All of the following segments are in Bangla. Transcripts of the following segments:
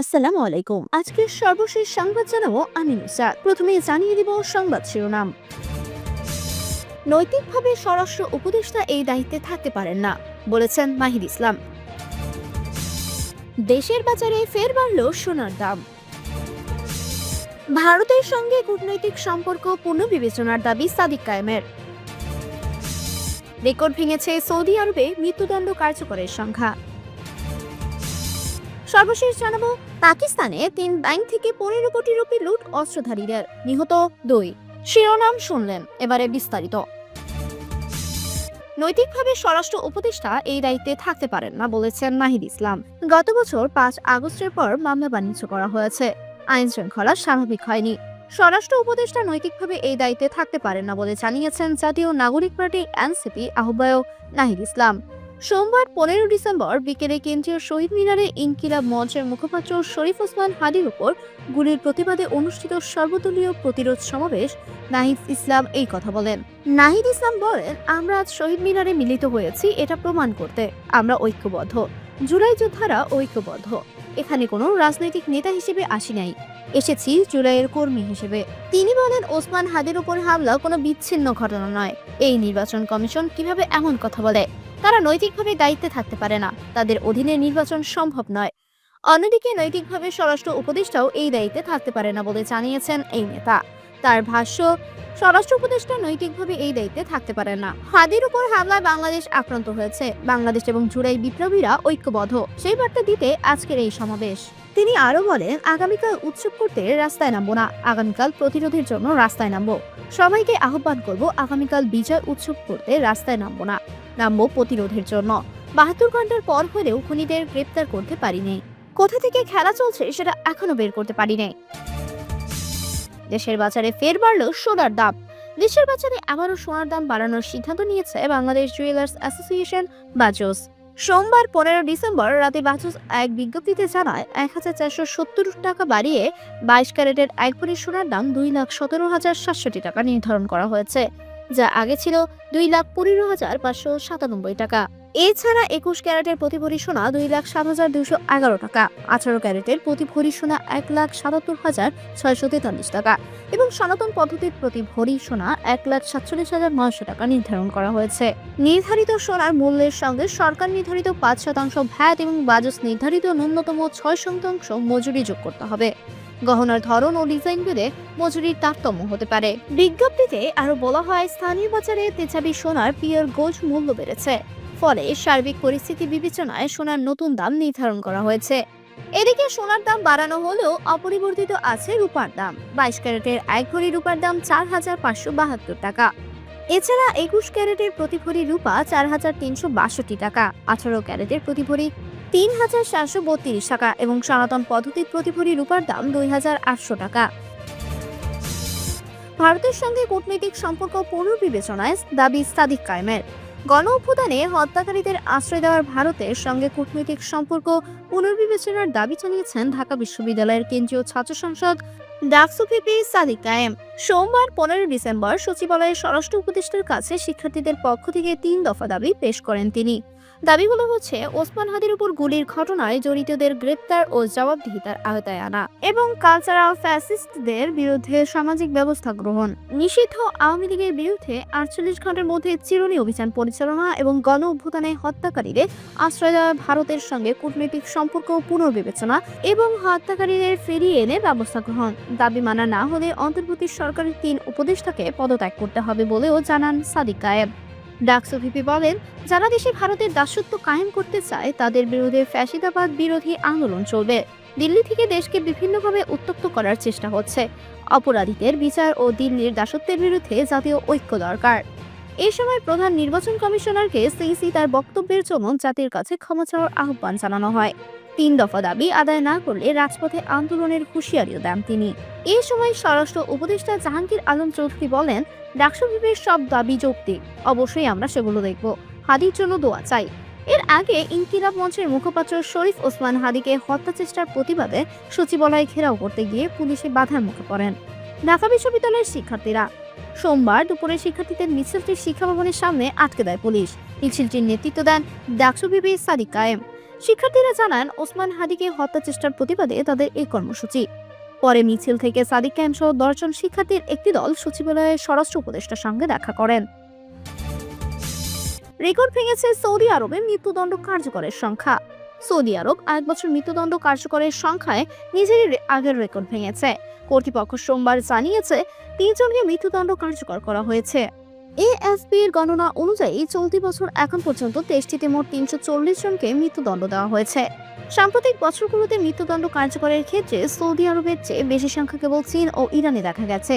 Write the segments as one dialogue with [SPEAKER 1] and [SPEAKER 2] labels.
[SPEAKER 1] আসসালামু আলাইকুম। আজকের সর্বশেষ সংবাদ জানাব আমি নুসা প্রথমে জানিয়ে দিব সংবাদ শিরোনাম। নৈতিকভাবে স্বরাষ্ট্র উপদেষ্টা এই দায়িত্বে থাকতে পারেন না, বলেছেন মাহিদ ইসলাম। দেশের বাজারে ফের বাড়ল সোনার দাম। ভারতের সঙ্গে কূটনৈতিক সম্পর্ক পুনর্বিবেচনার দাবি সাদিক কায়েমের। রেকর্ড ভেঙেছে সৌদি আরবে মৃত্যুদণ্ড কার্যকরের সংখ্যা। সর্বশেষ জানাব, পাকিস্তানে তিন ব্যাংক থেকে পনেরো কোটি রুপি লুট অস্ত্রধারীদের। নিহত দুই। শিরোনাম শুনলেন, এবারে বিস্তারিত। নৈতিকভাবে স্বরাষ্ট্র উপদেষ্টা এই দায়িত্বে থাকতে পারেন না বলেছেন নাহিদ ইসলাম। গত বছর পাঁচ আগস্টের পর মামলা বাণিজ্য করা হয়েছে। আইন শৃঙ্খলা স্বাভাবিক হয়নি। স্বরাষ্ট্র উপদেষ্টা নৈতিকভাবে এই দায়িত্বে থাকতে পারেন না বলে জানিয়েছেন জাতীয় নাগরিক পার্টি এনসিপি আহ্বায়ক নাহিদ ইসলাম। সোমবার পনেরো ডিসেম্বর বিকেলে কেন্দ্রীয় শহীদ মিনারে ইনকিলাব মঞ্চের মুখপাত্র শরীফ ওসমান হাদির উপর গুলির প্রতিবাদে অনুষ্ঠিত সর্বদলীয় প্রতিরোধ সমাবেশ, নাহিদ ইসলাম এই কথা বলেন। নাহিদ ইসলাম বলেন, আমরা আজ শহীদ মিনারে মিলিত হয়েছি, এটা প্রমাণ করতে আমরা ঐক্যবদ্ধ। জুলাই যোদ্ধারা ঐক্যবদ্ধ। এখানে কোনো রাজনৈতিক নেতা হিসেবে আসি নাই। এসেছি জুলাইয়ের কর্মী হিসেবে। তিনি বলেন, ওসমান হাদির উপর হামলা কোনো বিচ্ছিন্ন ঘটনা নয়। এই নির্বাচন কমিশন কীভাবে এমন কথা বলে? তারা নৈতিকভাবে দায়িত্বে থাকতে পারে না। তাদের অধীনে নির্বাচন সম্ভব নয়। অন্যদিকে নৈতিকভাবে স্বরাষ্ট্র উপদেষ্টাও এই দায়িত্বে থাকতে পারে না বলে জানিয়েছেন এই নেতা। তার ভাষ্য, স্বরাষ্ট্র উপদেষ্টা নৈতিকভাবে এই দায়িত্বে থাকতে পারে না। হাদির উপর হামলায় বাংলাদেশ আক্রান্ত হয়েছে। বাংলাদেশ এবং জুড়াই বিপ্লবীরা ঐক্যবদ্ধ। সেই বার্তা দিতে আজকের এই সমাবেশ। তিনি আরও বলেন, আগামীকাল উৎসব করতে রাস্তায় নামবো না। আগামীকাল প্রতিরোধের জন্য রাস্তায় নামবো। সবাইকে আহ্বান করব, আগামীকাল বিজয় উৎসব করতে রাস্তায় নামবো না। নামবো প্রতিরোধের জন্য। বাহাত্তর ঘণ্টার পর হলেও খুনিদের গ্রেপ্তার করতে পারিনি। কোথা থেকে খেলা চলছে সেটা এখনও বের করতে পারিনি। দেশের বাজারে ফের বাড়লো সোনার দাম। দেশের বাজারে আবারও সোনার দাম বাড়ানোর সিদ্ধান্ত নিয়েছে বাংলাদেশ জুয়েলার্স অ্যাসোসিয়েশন বাজোস সোমবার পনেরো ডিসেম্বর রাতে বাজোস এক বিজ্ঞপ্তিতে জানায়, এক হাজার চারশো সত্তর টাকা বাড়িয়ে বাইশ ক্যারেটের এক ভরি সোনার দাম দুই লাখ সতেরো হাজার সাতষট্টি টাকা নির্ধারণ করা হয়েছে। যা আগে ছিল দুই লাখ পনেরো হাজার পাঁচশো সাতানব্বই টাকা। এছাড়া একুশ ক্যারেটের প্রতি ভরি সোনা দুই লাখ সাত হাজার দুশো এগারো টাকা। আঠারো ক্যারেটের প্রতি ভরি সোনা এক লাখ সাতাত্তর হাজার ছয়শো তেতাল্লিশ টাকা এবং সনাতন পদ্ধতির প্রতি ভরি সোনা এক লাখ সাতচল্লিশ হাজার নয়শো টাকা নির্ধারণ করা হয়েছে। নির্ধারিত সোনার মূল্যের সঙ্গে সরকার নির্ধারিত পাঁচ শতাংশ ভ্যাট এবং বাজস নির্ধারিত ন্যূনতম ছয় শতাংশ মজুরি যোগ করতে হবে। গহনার ধরন ও ডিজাইন ভেদে মজুরির তারতম্য হতে পারে। বিজ্ঞপ্তিতে আরও বলা হয়, স্থানীয় বাজারে তেজাবি সোনার পিওর গোল্ড মূল্য বেড়েছে। ফলে সার্বিক পরিস্থিতি বিবেচনায় সোনার নতুন দাম নির্ধারণ করা হয়েছে। এদিকে সোনার দাম বাড়ানো হলেও অপরিবর্তিত আছে রূপার দাম। বাইশ ক্যারেটের এক ভরি রূপার দাম চার হাজার পাঁচশো বাহাত্তর টাকা। এছাড়া একুশ ক্যারেটের প্রতি ভরি রূপা চার হাজার তিনশো বাষট্টি টাকা। আঠারো ক্যারেটের প্রতি ভরি তিন হাজার সাতশো বত্রিশ টাকা এবং সনাতন পদ্ধতির প্রতি ভরি রূপার দাম দুই হাজার আটশো টাকা। ভারতের সঙ্গে কূটনৈতিক সম্পর্ক পুনর্বিবেচনায় দাবি সাদিক কায়েমের। গণ অভ্যুত্থানে হত্যাকারীদের আশ্রয় দেওয়ার ভারতের সঙ্গে কূটনৈতিক সম্পর্ক পুনর্বিবেচনার দাবি জানিয়েছেন ঢাকা বিশ্ববিদ্যালয়ের কেন্দ্রীয় ছাত্র সংসদ ডাকসুপিপি সাদিক কায়েম। সোমবার পনেরো ডিসেম্বর সচিবালয়ের স্বরাষ্ট্র উপদেষ্টার কাছে শিক্ষার্থীদের পক্ষ থেকে তিন দফা দাবি পেশ করেন তিনি। দাবিগুলো হচ্ছে, ওসমান হাদির উপর গুলির ঘটনায় জড়িতদের গ্রেপ্তার ও জবাবদিহিতার আওতায় আনা এবং কালচারাল ফ্যাসিস্টদের বিরুদ্ধে সামাজিক ব্যবস্থা গ্রহণ। নিষিদ্ধ আওয়ামী লীগের বিরুদ্ধে আটচল্লিশ ঘণ্টার মধ্যে চিরুনি অভিযান পরিচালনা এবং গণ অভ্যুত্থানে হত্যাকারীদের আশ্রয় দেওয়া ভারতের সঙ্গে কূটনৈতিক সম্পর্ক পুনর্বিবেচনা এবং হত্যাকারীদের ফিরিয়ে এনে ব্যবস্থা গ্রহণ। দাবি মানা না হলে অন্তর্বর্তী সরকারের তিন উপদেষ্টাকে পদত্যাগ করতে হবে বলেও জানান সাদিক কায়েব ডাকসু ভিপি বলেন, যারা দেশে ভারতের দাসত্ব কায়েম করতে চায়, তাদের বিরুদ্ধে ফ্যাসিদাবাদ বিরোধী আন্দোলন চলবে। দিল্লি থেকে দেশকে বিভিন্নভাবে উত্তপ্ত করার চেষ্টা হচ্ছে। অপরাধীদের বিচার ও দিল্লির দাসত্বের বিরুদ্ধে জাতীয় ঐক্য দরকার। এই সময় প্রধান নির্বাচন কমিশনারকে সিইসি তার বক্তব্যের জন্য জাতির কাছে ক্ষমা চাওয়ার আহ্বান জানানো হয়। তিন দফা দাবি আদায় না করলে রাজপথে আন্দোলনের হুঁশিয়ারিও দেন তিনি। এ সময় স্বরাষ্ট্র উপদেষ্টা জাহাঙ্গীর আলম চৌধুরী বলেন, ডাকসু বিবের সব দাবি যৌক্তিক, অবশ্যই আমরা সেগুলো দেখব। হাদির জন্য দোয়া চাই। এর আগে ইনকিলাব মঞ্চের মুখপাত্র শরীফ ওসমান হাদিকে হত্যা চেষ্টার প্রতিবাদে সচিবালয় ঘেরাও করতে গিয়ে পুলিশে বাধার মুখে পড়েন। ঢাকা বিশ্ববিদ্যালয়ের শিক্ষার্থীরা সোমবার দুপুরে শিক্ষার্থীদের মিছিলটি শিক্ষা ভবনের সামনে আটকে দেয় পুলিশ। মিছিলটির নেতৃত্ব দেন ডাকসু বিবি সাদিক কায়েম। শিক্ষার্থীরা জানান, ওসমান হাদিকে হত্যা চেষ্টার প্রতিবাদে তাদের এই কর্মসূচি। পরে মিছিল থেকে সাদিক ক্যাম্প সহ দশজন শিক্ষার্থীর একটি দল সচিবালয়ে স্বরাষ্ট্র উপদেষ্টার সঙ্গে দেখা করেন। রেকর্ড ভেঙেছে সৌদি আরবে মৃত্যুদণ্ড কার্যকরের সংখ্যা। সৌদি আরব এক বছর মৃত্যুদণ্ড কার্যকরের সংখ্যায় নিজেরই আগের রেকর্ড ভেঙেছে। কর্তৃপক্ষ সোমবার জানিয়েছে, তিনজনকে মৃত্যুদণ্ড কার্যকর করা হয়েছে। এএসপির গণনা অনুযায়ী চলতি বছর এখন পর্যন্ত দেশটিতে মোট তিনশো চল্লিশ জনকে মৃত্যুদণ্ড দেওয়া হয়েছে। সাম্প্রতিক বছরগুলোতে মৃত্যুদণ্ড কার্যকরের ক্ষেত্রে সৌদি আরবের চেয়ে বেশি সংখ্যা কেবল চীন ও ইরানে দেখা গেছে।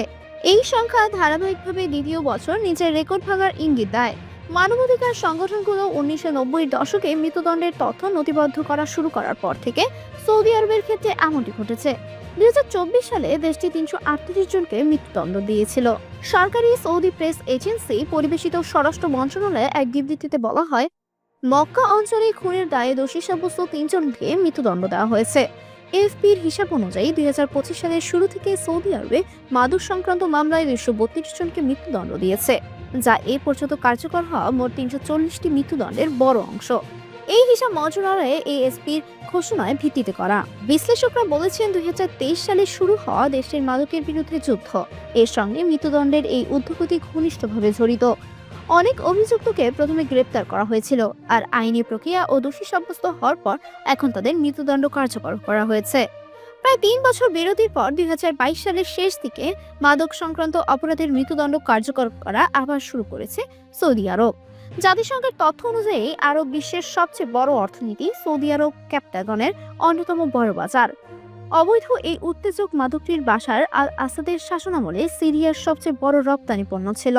[SPEAKER 1] এই সংখ্যা ধারাবাহিকভাবে দ্বিতীয় বছর নিজের রেকর্ড ভাঙার ইঙ্গিত দেয়। মানবাধিকার সংগঠনগুলো উনিশশো নব্বই দশকে মৃত্যুদণ্ডের তথ্য নথিবদ্ধ করা শুরু করার পর থেকে সৌদি আরবের ক্ষেত্রে এমনটি ঘটেছে। দুই হাজার চব্বিশ সালে দেশটি তিনশো আটত্রিশ জনকে মৃত্যুদণ্ড দিয়েছিল। সরকারি সৌদি প্রেস এজেন্সি পরিবেশিত স্বরাষ্ট্র মন্ত্রণালয়ে এক বিবৃতিতে বলা হয়, মক্কা অঞ্চলে খুনের দায়ে দোষী সাব্যস্ত তিনজনকে মৃত্যুদণ্ড দেওয়া হয়েছে। এফপির হিসাব অনুযায়ী দুই হাজার পঁচিশ সালের শুরু থেকে সৌদি আরবে মাদক সংক্রান্ত মামলায় দুইশো বত্রিশ জনকে মৃত্যুদণ্ড দিয়েছে, যা এ পর্যন্ত কার্যকর হওয়া মোট তিনশো চল্লিশটি মৃত্যুদণ্ডের বড় অংশ। এই হিসাব মন্ত্রণালয়ে এএসপির ঘোষণায় ভিত্তিতে করা। বিশ্লেষকরা বলেছেন দুই সালে শুরু হওয়া দেশটির মাদকের বিরুদ্ধে যুদ্ধ। এর সঙ্গে মৃত্যুদণ্ডের এই উদ্যোগতি ঘনিষ্ঠভাবে জড়িত। অনেক অভিযুক্তকে প্রথমে গ্রেপ্তার করা হয়েছিল, আর আইনি প্রক্রিয়া ও দোষী সাব্যস্ত হওয়ার পর এখন তাদের মৃত্যুদণ্ড কার্যকর করা হয়েছে। প্রায় তিন বছর বিরতির পর দুই হাজার বাইশ সালের শেষ দিকে মাদক সংক্রান্ত অপরাধের মৃত্যুদণ্ড কার্যকর করা আবার শুরু করেছে সৌদি আরব। জাতিসংঘের তথ্য অনুযায়ী আরব বিশ্বের সবচেয়ে বড় অর্থনীতি সৌদি আরব ক্যাপ্টাগনের অন্যতম বড় বাজার। অবৈধ এই উত্তেজক মাদকটির বাসার আল আসাদের শাসনামলে সিরিয়ার সবচেয়ে বড় রপ্তানি পণ্য ছিল।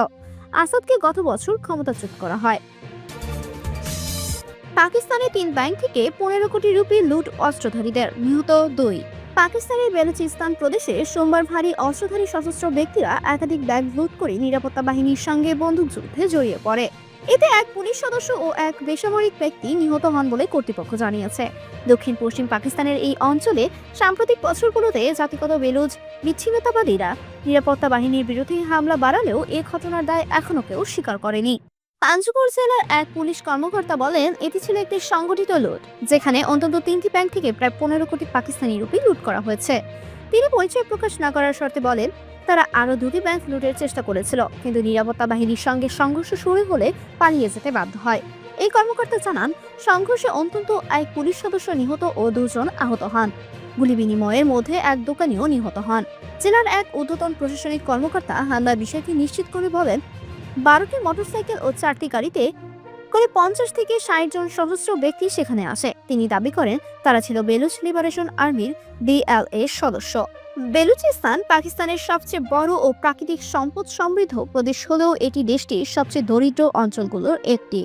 [SPEAKER 1] আসাদকে গত বছর ক্ষমতাচ্যুত করা হয়। পাকিস্তানের তিন ব্যাংক থেকে পনেরো কোটি রুপি লুট অস্ত্রধারীদের, নিহত দুই। পাকিস্তানের বেলুচিস্তান প্রদেশে সোমবার ভারী অস্ত্রধারী সশস্ত্র ব্যক্তিরা একাধিক ব্যাংক লুট করে নিরাপত্তা বাহিনীর সঙ্গে বন্দুকযুদ্ধে জড়িয়ে পড়ে। এতে এক পুলিশ সদস্য ও এক বেসামরিক ব্যক্তি নিহত হন বলে কর্তৃপক্ষ জানিয়েছে। দক্ষিণ পশ্চিম পাকিস্তানের এই অঞ্চলে সাম্প্রতিক বছরগুলোতে জাতিগত বেলুজ বিচ্ছিন্নতাবাদীরা, নিরাপত্তা বাহিনীর বিরুদ্ধে হামলা বাড়ালেও এ ঘটনার দায় এখনও কেউ স্বীকার করেনি। পাঞ্চগড় জেলার এক পুলিশ কর্মকর্তা বলেন, এটি ছিল একটি সংগঠিত লুট, যেখানে অন্তত তিনটি ব্যাংক থেকে প্রায় পনেরো কোটি পাকিস্তানি রুপি লুট করা হয়েছে। তিনি পরিচয় প্রকাশ না করার শর্তে বলেন তারা আরও দুটি ব্যাংক লুটের চেষ্টা করেছিল, কিন্তু নিরাপত্তা বাহিনীর সঙ্গে সংঘর্ষ শুরু হলে পালিয়ে যেতে বাধ্য হয়। এই কর্মকর্তা জানান, সংঘর্ষে অন্তত এক পুলিশ সদস্য নিহত ও দুজন আহত হন। গুলি বিনিময়ের মধ্যে এক দোকানিও নিহত হন। জেলার এক ঊর্ধ্বতন প্রশাসনিক কর্মকর্তা হামলার বিষয়টি নিশ্চিত করে বলেন, বারোটি মোটরসাইকেল ও চারটি গাড়িতে করে পঞ্চাশ থেকে ষাট জন সশস্ত্র ব্যক্তি সেখানে আসে। তিনি দাবি করেন, তারা ছিল বেলুচ লিবারেশন আর্মির বিএলএ সদস্য। বেলুচিস্তান পাকিস্তানের সবচেয়ে বড় ও প্রাকৃতিক সম্পদ সমৃদ্ধ প্রদেশ হলেও এটি দেশটির সবচেয়ে দরিদ্র অঞ্চলগুলোর একটি।